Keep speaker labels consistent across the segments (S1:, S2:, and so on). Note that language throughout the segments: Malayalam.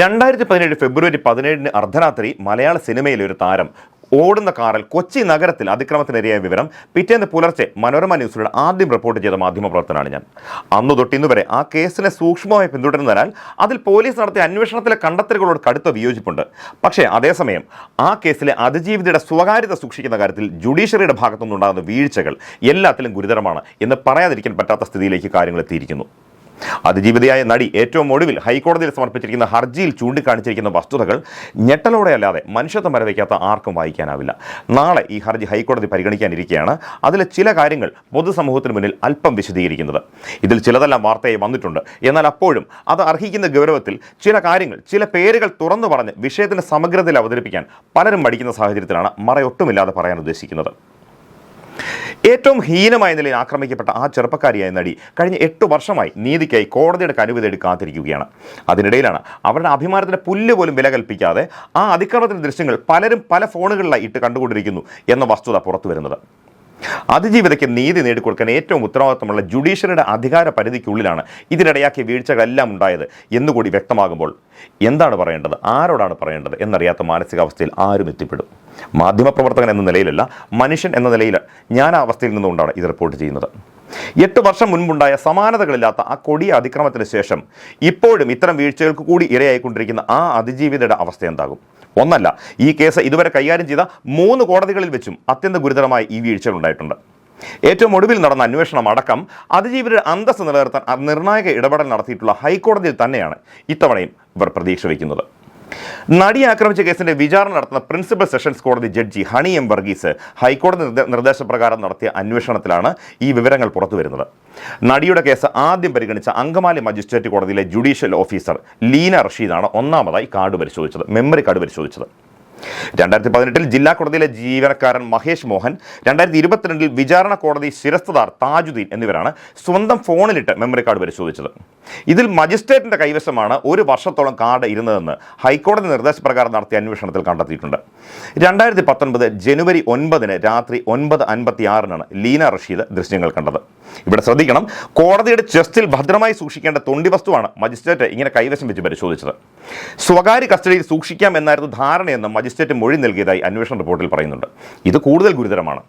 S1: രണ്ടായിരത്തി പതിനേഴ് ഫെബ്രുവരി പതിനേഴിന് അർദ്ധരാത്രി മലയാള സിനിമയിലെ ഒരു താരം ഓടുന്ന കാറിൽ കൊച്ചി നഗരത്തിൽ അതിക്രമത്തിനിരയായ വിവരം പിറ്റേന്ന് പുലർച്ചെ മനോരമ ന്യൂസിലൂടെ ആദ്യം റിപ്പോർട്ട് ചെയ്ത മാധ്യമപ്രവർത്തനമാണ് ഞാൻ. അന്ന് തൊട്ട് ഇന്നുവരെ ആ കേസിനെ സൂക്ഷ്മമായി പിന്തുടരുന്നതിനാൽ അതിൽ പോലീസ് നടത്തിയ അന്വേഷണത്തിലെ കണ്ടെത്തലുകളോട് കടുത്ത വിയോജിപ്പുണ്ട്. പക്ഷേ അതേസമയം ആ കേസിലെ അതിജീവിതയുടെ സ്വകാര്യത സൂക്ഷിക്കുന്ന കാര്യത്തിൽ ജുഡീഷ്യറിയുടെ ഭാഗത്തുനിന്നുണ്ടാകുന്ന വീഴ്ചകൾ എല്ലാത്തിലും ഗുരുതരമാണ് എന്ന് പറയാതിരിക്കാൻ പറ്റാത്ത സ്ഥിതിയിലേക്ക് കാര്യങ്ങൾ എത്തിയിരിക്കുന്നു. അതിജീവിതയായ നടി ഏറ്റവും ഒടുവിൽ ഹൈക്കോടതിയിൽ സമർപ്പിച്ചിരിക്കുന്ന ഹർജിയിൽ ചൂണ്ടിക്കാണിച്ചിരിക്കുന്ന വസ്തുതകൾ ഞെട്ടലോടെ അല്ലാതെ മനുഷ്യത്വം വരവയ്ക്കാത്ത ആർക്കും വായിക്കാനാവില്ല. നാളെ ഈ ഹർജി ഹൈക്കോടതി പരിഗണിക്കാനിരിക്കുകയാണ് അതിലെ ചില കാര്യങ്ങൾ പൊതുസമൂഹത്തിന് മുന്നിൽ അല്പം വിശദീകരിക്കുന്നത്. ഇതിൽ ചിലതെല്ലാം വാർത്തയായി വന്നിട്ടുണ്ട്. എന്നാൽ അപ്പോഴും അത് അർഹിക്കുന്ന ഗൗരവത്തിൽ ചില കാര്യങ്ങൾ ചില പേരുകൾ തുറന്നു പറഞ്ഞ് വിഷയത്തിന് സമഗ്രതയിൽ അവതരിപ്പിക്കാൻ പലരും മടിക്കുന്ന സാഹചര്യത്തിലാണ് മറയൊട്ടുമില്ലാതെ പറയാൻ ഉദ്ദേശിക്കുന്നത്. ഏറ്റവും ഹീനമായ നിലയിൽ ആക്രമിക്കപ്പെട്ട ആ ചെറുപ്പക്കാരിയായ നടി കഴിഞ്ഞ എട്ട് വർഷമായി നീതിക്കായി കോടതിയുടെ തേടി കാത്തിരിക്കുകയാണ് അതിനിടയിലാണ് അവരുടെ അഭിമാനത്തിന് പുല്ല് പോലും വില കൽപ്പിക്കാതെ ആ അതിക്രമത്തിന്റെ ദൃശ്യങ്ങൾ പലരും പല ഫോണുകളിലായി ഇട്ട് കണ്ടുകൊണ്ടിരിക്കുന്നു എന്ന വസ്തുത പുറത്തു വരുന്നത് അതിജീവിതയ്ക്ക് നീതി നേടിക്കൊടുക്കാൻ ഏറ്റവും ഉത്തരവാദിത്തമുള്ള ജുഡീഷ്യറിയുടെ അധികാര പരിധിക്കുള്ളിലാണ് ഇതിനിടയാക്കിയ വീഴ്ചകളെല്ലാം ഉണ്ടായത് എന്നുകൂടി വ്യക്തമാകുമ്പോൾ എന്താണ് പറയേണ്ടത്? ആരോടാണ് പറയേണ്ടത്? എന്നറിയാത്ത മാനസികാവസ്ഥയിൽ ആരും എത്തിപ്പെടും. മാധ്യമപ്രവർത്തകൻ എന്ന നിലയിലല്ല മനുഷ്യൻ എന്ന നിലയിൽ ഞാൻ ആ അവസ്ഥയിൽ നിന്നുകൊണ്ടാണ് ഇത് റിപ്പോർട്ട് ചെയ്യുന്നത്. എട്ട് വർഷം മുൻപുണ്ടായ സമാനതകളില്ലാത്ത ആ കൊടിയ അതിക്രമത്തിന് ശേഷം ഇപ്പോഴും ഇത്തരം വീഴ്ചകൾക്ക് കൂടി ഇരയായിക്കൊണ്ടിരിക്കുന്ന ആ അതിജീവിതയുടെ അവസ്ഥ എന്താകും? ഒന്നല്ല ഈ കേസ് ഇതുവരെ കൈകാര്യം ചെയ്ത മൂന്ന് കോടതികളിൽ വെച്ചും അത്യന്തം ഗുരുതരമായ ഈ വീഴ്ചകൾ ഉണ്ടായിട്ടുണ്ട്. ഏറ്റവും ഒടുവിൽ നടന്ന അന്വേഷണം അടക്കം അതിജീവിതരുടെ അന്തസ്സ് നിലനിർത്താൻ നിർണായക ഇടപെടൽ നടത്തിയിട്ടുള്ള ഹൈക്കോടതിയിൽ തന്നെയാണ് ഇത്തവണയും ഇവർ പ്രതീക്ഷ വയ്ക്കുന്നത്. നടിയെ ആക്രമിച്ച കേസിന്റെ വിചാരണ നടത്തുന്ന പ്രിൻസിപ്പൽ സെഷൻസ് കോടതി ജഡ്ജി ഹണി എം വർഗീസ് ഹൈക്കോടതി നിർദ്ദേശപ്രകാരം നടത്തിയ അന്വേഷണത്തിലാണ് ഈ വിവരങ്ങൾ പുറത്തുവരുന്നത്. നടിയുടെ കേസ് ആദ്യം പരിഗണിച്ച അങ്കമാലി മജിസ്ട്രേറ്റ് കോടതിയിലെ ജുഡീഷ്യൽ ഓഫീസർ ലീന റഷീദാണ് ഒന്നാമതായി കാർഡ് പരിശോധിച്ചത് മെമ്മറി കാർഡ് പരിശോധിച്ചത്. രണ്ടായിരത്തി പതിനെട്ടിൽ ജില്ലാ കോടതിയിലെ ജീവനക്കാരൻ മഹേഷ് മോഹൻ രണ്ടായിരത്തി ഇരുപത്തിരണ്ടിൽ വിചാരണ കോടതി ശിരസ്തദാർ താജുദ്ദീൻ എന്നിവരാണ് സ്വന്തം ഫോണിലിട്ട് മെമ്മറി കാർഡ് പരിശോധിച്ചത്. ഇതിൽ മജിസ്ട്രേറ്റിന്റെ കൈവശമാണ് ഒരു വർഷത്തോളം കാർഡ് ഇരുന്നതെന്ന് ഹൈക്കോടതി നിർദ്ദേശപ്രകാരം നടത്തിയ അന്വേഷണത്തിൽ കണ്ടെത്തിയിട്ടുണ്ട്. രണ്ടായിരത്തി പത്തൊൻപത് ജനുവരി ഒൻപതിന് രാത്രി ഒൻപത് അൻപത്തി ആറിനാണ് ലീന റഷീദ് ദൃശ്യങ്ങൾ കണ്ടത്. ഇവിടെ ശ്രദ്ധിക്കണം. കോടതിയുടെ ചെസ്റ്റിൽ ഭദ്രമായി സൂക്ഷിക്കേണ്ട തൊണ്ടി വസ്തുവാണ് മജിസ്ട്രേറ്റ് ഇങ്ങനെ കൈവശം വെച്ച് പരിശോധിച്ചത്. സ്വകാര്യ കസ്റ്റഡിയിൽ സൂക്ഷിക്കാം എന്നായിരുന്നു ധാരണയെന്ന് മജിസ്ട്രേറ്റ് മൊഴി നൽകിയതായി അന്വേഷണ റിപ്പോർട്ടിൽ പറയുന്നുണ്ട്. ഇത് കൂടുതൽ ഗുരുതരമാണ്.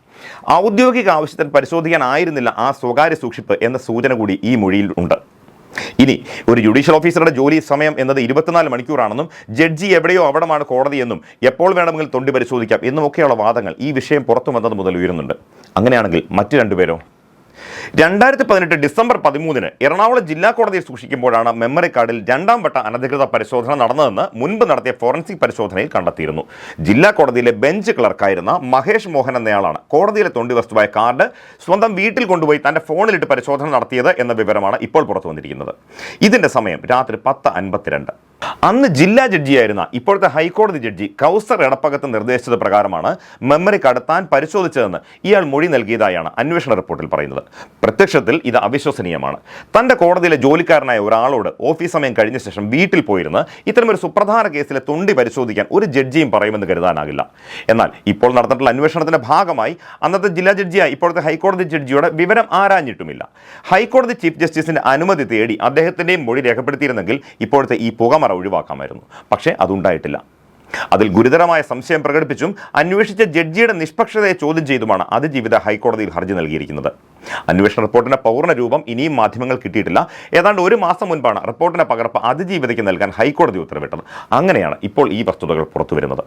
S1: ഔദ്യോഗിക ആവശ്യത്തിന് പരിശോധിക്കാനായിരുന്നില്ല ആ സ്വകാര്യ സൂക്ഷിപ്പ് എന്ന സൂചന കൂടി ഈ മൊഴിയിൽ ഉണ്ട്. ഇനി ഒരു ജുഡീഷ്യൽ ഓഫീസറുടെ ജോലി സമയം എന്നത് ഇരുപത്തിനാല് മണിക്കൂറാണെന്നും ജഡ്ജി എവിടെയോ അവിടമാണ് കോടതിയെന്നും എപ്പോൾ വേണമെങ്കിലും തൊണ്ടി പരിശോധിക്കാം എന്നുമൊക്കെയുള്ള വാദങ്ങൾ ഈ വിഷയം പുറത്തു വന്നത് മുതൽ ഉയരുന്നുണ്ട്. അങ്ങനെയാണെങ്കിൽ മറ്റു രണ്ടുപേരോ? രണ്ടായിരത്തി പതിനെട്ട് ഡിസംബർ പതിമൂന്നിന് എറണാകുളം ജില്ലാ കോടതിയിൽ സൂക്ഷിക്കുമ്പോഴാണ് മെമ്മറി കാർഡിൽ രണ്ടാം വട്ട അനധികൃത പരിശോധന നടന്നതെന്ന് മുൻപ് നടത്തിയ ഫോറൻസിക് പരിശോധനയിൽ കണ്ടെത്തിയിരുന്നു. ജില്ലാ കോടതിയിലെ ബെഞ്ച് ക്ലർക്കായിരുന്ന മഹേഷ് മോഹൻ എന്നയാളാണ് കോടതിയിലെ തൊണ്ടി വസ്തുവായ കാർഡ് സ്വന്തം വീട്ടിൽ കൊണ്ടുപോയി തന്റെ ഫോണിലിട്ട് പരിശോധന നടത്തിയത് എന്ന വിവരമാണ് ഇപ്പോൾ പുറത്തു വന്നിരിക്കുന്നത്. ഇതിന്റെ സമയം രാത്രി പത്ത് അൻപത്തിരണ്ട്. അന്ന് ജില്ലാ ജഡ്ജിയായിരുന്ന ഇപ്പോഴത്തെ ഹൈക്കോടതി ജഡ്ജി കൗസർ എടപ്പകത്ത് നിർദ്ദേശിച്ചത് പ്രകാരമാണ് മെമ്മറി കടത്താൻ പരിശോധിച്ചതെന്ന് ഇയാൾ മൊഴി നൽകിയതായാണ് അന്വേഷണ റിപ്പോർട്ടിൽ പറയുന്നത്. പ്രത്യക്ഷത്തിൽ ഇത് അവിശ്വസനീയമാണ്. തന്റെ കോടതിയിലെ ജോലിക്കാരനായ ഒരാളോട് ഓഫീസ് സമയം കഴിഞ്ഞ ശേഷം വീട്ടിൽ പോയിരുന്ന് ഇത്തരമൊരു സുപ്രധാന കേസിലെ തൊണ്ടി പരിശോധിക്കാൻ ഒരു ജഡ്ജിയും പറയുമെന്ന് കരുതാനാകില്ല. എന്നാൽ ഇപ്പോൾ നടന്നിട്ടുള്ള അന്വേഷണത്തിന്റെ ഭാഗമായി അന്നത്തെ ജില്ലാ ജഡ്ജിയായ ഇപ്പോഴത്തെ ഹൈക്കോടതി ജഡ്ജിയുടെ വിവരം ആരാഞ്ഞിട്ടുമില്ല. ഹൈക്കോടതി ചീഫ് ജസ്റ്റിസിന്റെ അനുമതി തേടി അദ്ദേഹത്തിന്റെയും മൊഴി രേഖപ്പെടുത്തിയിരുന്നെങ്കിൽ ഇപ്പോഴത്തെ ഈ പുകമറ ഒഴിവാക്കാമായിരുന്നു. പക്ഷേ അതുണ്ടായിട്ടില്ല. അതിൽ ഗുരുതരമായ സംശയം പ്രകടിപ്പിച്ചും അന്വേഷിച്ച ജഡ്ജിയുടെ നിഷ്പക്ഷതയെ ചോദ്യം ചെയ്തുമാണ് അതിജീവിത ഹൈക്കോടതിയിൽ ഹർജി നൽകിയിരിക്കുന്നത്. അന്വേഷണ റിപ്പോർട്ടിന്റെ പൂർണ രൂപം ഇനിയും മാധ്യമങ്ങൾ കിട്ടിയിട്ടില്ല. ഏതാണ്ട് ഒരു മാസം മുൻപാണ് റിപ്പോർട്ടിന്റെ പകർപ്പ് അതിജീവിതയ്ക്ക് നൽകാൻ ഹൈക്കോടതി ഉത്തരവിട്ടത്. അങ്ങനെയാണ് ഇപ്പോൾ ഈ വസ്തുതകൾ പുറത്തുവരുന്നത്.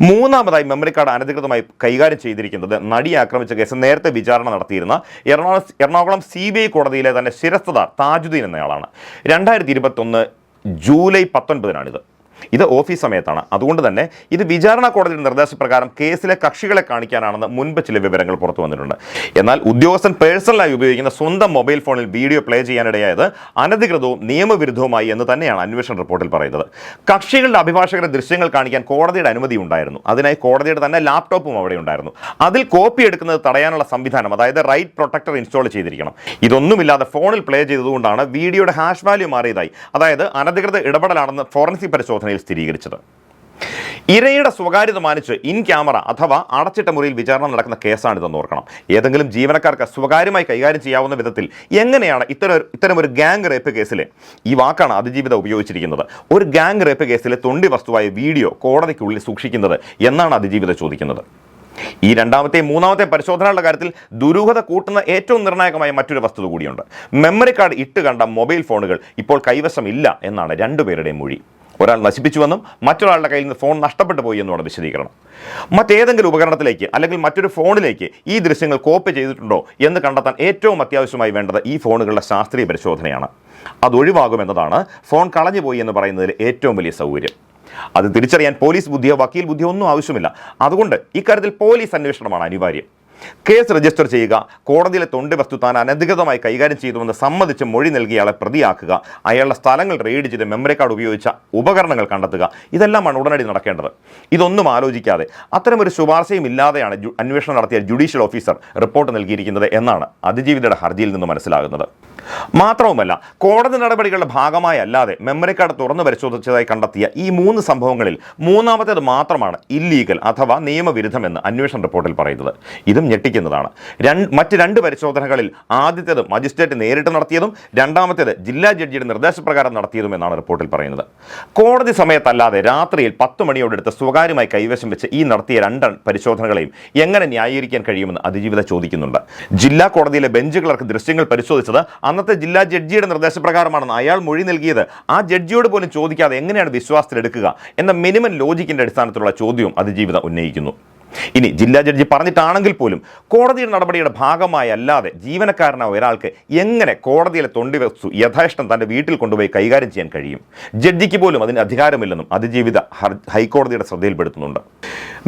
S1: മൂന്നാമതായി മെമ്മറി കാർഡ് അനധികൃതമായി കൈകാര്യം ചെയ്തിരിക്കുന്നത് നടി ആക്രമിച്ച കേസ് നേരത്തെ വിചാരണ നടത്തിയിരുന്ന Ernakulam Ernakulam C B I കോടതിയിലെ തന്നെ ശിരസ്തദാർ താജുദ്ദീൻ എന്നയാളാണ്. രണ്ടായിരത്തി ഇരുപത്തൊന്ന് ജൂലൈ പത്തൊൻപതിനാണിത്. ഇത് ഓഫീസ് സമയത്താണ്. അതുകൊണ്ട് തന്നെ ഇത് വിചാരണ കോടതിയുടെ നിർദ്ദേശപ്രകാരം കേസിലെ കക്ഷികളെ കാണിക്കാനാണെന്ന് മുൻപ് ചില വിവരങ്ങൾ പുറത്തു വന്നിട്ടുണ്ട്. എന്നാൽ ഉദ്യോഗസ്ഥൻ പേഴ്സണലായി ഉപയോഗിക്കുന്ന സ്വന്തം മൊബൈൽ ഫോണിൽ വീഡിയോ പ്ലേ ചെയ്യാനിടയായത് അനധികൃതവും നിയമവിരുദ്ധവുമായി എന്ന് തന്നെയാണ് അന്വേഷണ റിപ്പോർട്ടിൽ പറയുന്നത്. കക്ഷികളുടെ അഭിഭാഷകരുടെ ദൃശ്യങ്ങൾ കാണിക്കാൻ കോടതിയുടെ അനുമതി ഉണ്ടായിരുന്നു. അതിനായി കോടതിയുടെ തന്നെ ലാപ്ടോപ്പും അവിടെ ഉണ്ടായിരുന്നു. അതിൽ കോപ്പി എടുക്കുന്നത് തടയാനുള്ള സംവിധാനം അതായത് റൈറ്റ് പ്രൊട്ടക്ടർ ഇൻസ്റ്റാൾ ചെയ്തിരിക്കണം. ഇതൊന്നുമില്ലാതെ ഫോണിൽ പ്ലേ ചെയ്തതുകൊണ്ടാണ് വീഡിയോയുടെ ഹാഷ് വാല്യൂ മാറിയതായി. അതായത് അനധികൃത ഇടപെടലാണെന്ന് ഫോറൻസിക് പരിശോധനയിൽ സ്ഥിരീകരിച്ചത്. ഇരയുടെ സ്വകാര്യത മാനിച്ച് ഇൻ ക്യാമറ അഥവാ അടച്ചിട്ട മുറിയിൽ വിചാരണ നടക്കുന്ന കേസാണിതെന്ന് ഓർക്കണം. ഏതെങ്കിലും ജീവനക്കാർക്ക് സ്വകാര്യമായി കൈകാര്യം ചെയ്യാവുന്ന വിധത്തിൽ എങ്ങനെയാണ് ഇത്തരം ഒരു ഗാങ് റേപ്പ് കേസിലെ ഈ വാക്കാണ് അതിജീവിത ഉപയോഗിച്ചിരിക്കുന്നത്. ഒരു ഗാങ് റേപ്പ് കേസിലെ തൊണ്ടി വസ്തുവായ വീഡിയോ കോടതിക്കുള്ളിൽ സൂക്ഷിക്കുന്നത് എന്നാണ് അതിജീവിത ചോദിക്കുന്നത്. ഈ രണ്ടാമത്തെയും മൂന്നാമത്തെ പരിശോധനകളുടെ കാര്യത്തിൽ ദുരൂഹത കൂട്ടുന്ന ഏറ്റവും നിർണായകമായ മറ്റൊരു വസ്തുത കൂടിയുണ്ട്. മെമ്മറി കാർഡ് ഇട്ട് കണ്ട മൊബൈൽ ഫോണുകൾ ഇപ്പോൾ കൈവശമില്ല എന്നാണ് രണ്ടുപേരുടെയും മൊഴി. ഒരാൾ നശിപ്പിച്ചുവെന്നും മറ്റൊരാളുടെ കയ്യിൽ നിന്ന് ഫോൺ നഷ്ടപ്പെട്ടു പോയി എന്നുമാണ് വിശദീകരണം. മറ്റേതെങ്കിലും ഉപകരണത്തിലേക്ക് അല്ലെങ്കിൽ മറ്റൊരു ഫോണിലേക്ക് ഈ ദൃശ്യങ്ങൾ കോപ്പി ചെയ്തിട്ടുണ്ടോ എന്ന് കണ്ടെത്താൻ ഏറ്റവും അത്യാവശ്യമായി വേണ്ടത് ഈ ഫോണുകളുടെ ശാസ്ത്രീയ പരിശോധനയാണ്. അത് ഒഴിവാകുമെന്നതാണ് ഫോൺ കളഞ്ഞുപോയി എന്ന് പറയുന്നതിൽ ഏറ്റവും വലിയ സൗകര്യം. അത് തിരിച്ചറിയാൻ പോലീസ് ബുദ്ധിയോ വക്കീൽ ബുദ്ധിയോ ഒന്നും ആവശ്യമില്ല. അതുകൊണ്ട് ഇക്കാര്യത്തിൽ പോലീസ് അന്വേഷണമാണ് അനിവാര്യം. കേസ് രജിസ്റ്റർ ചെയ്യുക കോടതിയിലെ തൊണ്ടി വസ്തു താൻ അനധികൃതമായി കൈകാര്യം ചെയ്തുവെന്ന് സമ്മതിച്ച് മൊഴി നൽകിയയാളെ പ്രതിയാക്കുക അയാളുടെ സ്ഥലങ്ങൾ റെയ്ഡ് ചെയ്ത് മെമ്മറി കാർഡ് ഉപയോഗിച്ച ഉപകരണങ്ങൾ കണ്ടെത്തുക ഇതെല്ലാമാണ് ഉടനടി നടക്കേണ്ടത്. ഇതൊന്നും ആലോചിക്കാതെ അത്തരമൊരു ശുപാർശയും ഇല്ലാതെയാണ് അന്വേഷണം നടത്തിയ ജുഡീഷ്യൽ ഓഫീസർ റിപ്പോർട്ട് നൽകിയിരിക്കുന്നത് എന്നാണ് അതിജീവിതയുടെ ഹർജിയിൽ നിന്ന് മനസ്സിലാകുന്നത്. മാത്രവുമല്ല കോടതി നടപടികളുടെ ഭാഗമായി അല്ലാതെ മെമ്മറി കാർഡ് തുറന്നു പരിശോധിച്ചതായി കണ്ടെത്തിയ ഈ മൂന്ന് സംഭവങ്ങളിൽ മൂന്നാമത്തേത് മാത്രമാണ് ഇല്ലീഗൽ അഥവാ നിയമവിരുദ്ധമെന്ന് അന്വേഷണ റിപ്പോർട്ടിൽ പറയുന്നത്. ഇതും ഞെട്ടിക്കുന്നതാണ്. മറ്റ് രണ്ട് പരിശോധനകളിൽ ആദ്യത്തേത് മജിസ്ട്രേറ്റ് നേരിട്ട് നടത്തിയതും രണ്ടാമത്തേത് ജില്ലാ ജഡ്ജിയുടെ നിർദ്ദേശപ്രകാരം നടത്തിയതും എന്നാണ് റിപ്പോർട്ടിൽ പറയുന്നത്. കോടതി സമയത്തല്ലാതെ രാത്രിയിൽ പത്ത് മണിയോടെടുത്ത് സ്വകാര്യമായി കൈവശം വെച്ച് ഈ നടത്തിയ രണ്ട് പരിശോധനകളെയും എങ്ങനെ ന്യായീകരിക്കാൻ കഴിയുമെന്ന് അതിജീവിത ചോദിക്കുന്നുണ്ട്. ജില്ലാ കോടതിയിലെ ബെഞ്ച് ക്ലർക്ക് ദൃശ്യങ്ങൾ പരിശോധിച്ചത് അന്നത്തെ ജില്ലാ ജഡ്ജിയുടെ നിർദ്ദേശപ്രകാരമാണ് അയാൾ മൊഴി നൽകിയത്. ആ ജഡ്ജിയോട് പോലും ചോദിക്കാതെ എങ്ങനെയാണ് വിശ്വാസത്തിലെടുക്കുക എന്ന മിനിമം ലോജിക്കിന്റെ അടിസ്ഥാനത്തിലുള്ള ചോദ്യവും അതിജീവിത ഉന്നയിക്കുന്നു. ഇനി ജില്ലാ ജഡ്ജി പറഞ്ഞിട്ടാണെങ്കിൽ പോലും കോടതിയുടെ നടപടിയുടെ ഭാഗമായി അല്ലാതെ ജീവനക്കാരനായ ഒരാൾക്ക് എങ്ങനെ കോടതിയിലെ തൊണ്ടി വസ്തു യഥേഷ്ടം തന്റെ വീട്ടിൽ കൊണ്ടുപോയി കൈകാര്യം ചെയ്യാൻ കഴിയും? ജഡ്ജിക്ക് പോലും അതിന് അധികാരമില്ലെന്നും അതിജീവിത ഹൈക്കോടതിയുടെ ശ്രദ്ധയിൽപ്പെടുത്തുന്നുണ്ട്.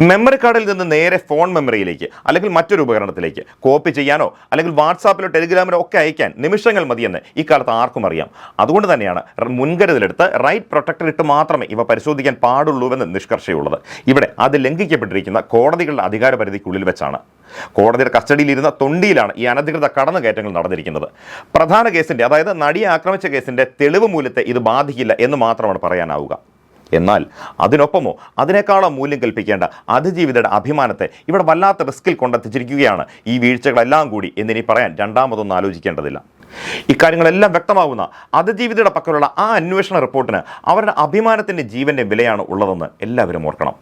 S1: മെമ്മറി കാർഡിൽ നിന്ന് നേരെ ഫോൺ മെമ്മറിയിലേക്ക് അല്ലെങ്കിൽ മറ്റൊരു ഉപകരണത്തിലേക്ക് കോപ്പി ചെയ്യാനോ അല്ലെങ്കിൽ വാട്സാപ്പിലോ ടെലിഗ്രാമിലോ ഒക്കെ അയക്കാൻ നിമിഷങ്ങൾ മതിയെന്ന് ഇക്കാലത്ത് ആർക്കും അറിയാം. അതുകൊണ്ട് തന്നെയാണ് മുൻകരുതലെടുത്ത് റൈറ്റ് പ്രൊട്ടക്ടർ ഇട്ട് മാത്രമേ ഇവ പരിശോധിക്കാൻ പാടുള്ളൂവെന്ന് നിഷ്കർഷയുള്ളത്. ഇവിടെ അത് ലംഘിക്കപ്പെട്ടിരിക്കുന്ന കോടതികളുടെ അധികാര പരിധിക്കുള്ളിൽ വെച്ചാണ്. കോടതിയുടെ കസ്റ്റഡിയിലിരുന്ന തൊണ്ടിയിലാണ് ഈ അനധികൃത കടന്നുകയറ്റങ്ങൾ നടന്നിരിക്കുന്നത്. പ്രധാന കേസിന്റെ അതായത് നടിയെ ആക്രമിച്ച കേസിന്റെ തെളിവ് മൂല്യത്തെ ഇത് ബാധിക്കില്ല എന്ന് മാത്രമാണ് പറയാനാവുക. എന്നാൽ അതിനൊപ്പമോ അതിനേക്കാളോ മൂല്യം കൽപ്പിക്കേണ്ട അതിജീവിതയുടെ അഭിമാനത്തെ ഇവിടെ വല്ലാത്ത റിസ്കിൽ കൊണ്ടെത്തിച്ചിരിക്കുകയാണ് ഈ വീഴ്ചകളെല്ലാം കൂടി എന്നിനി പറയാൻ രണ്ടാമതൊന്നും ആലോചിക്കേണ്ടതില്ല. ഇക്കാര്യങ്ങളെല്ലാം വ്യക്തമാകുന്ന അതിജീവിതയുടെ പക്കലുള്ള ആ അന്വേഷണ റിപ്പോർട്ടിന് അവരുടെ അഭിമാനത്തിന്റെ ജീവന്റെ വിലയാണ് ഉള്ളതെന്ന് എല്ലാവരും ഓർക്കണം.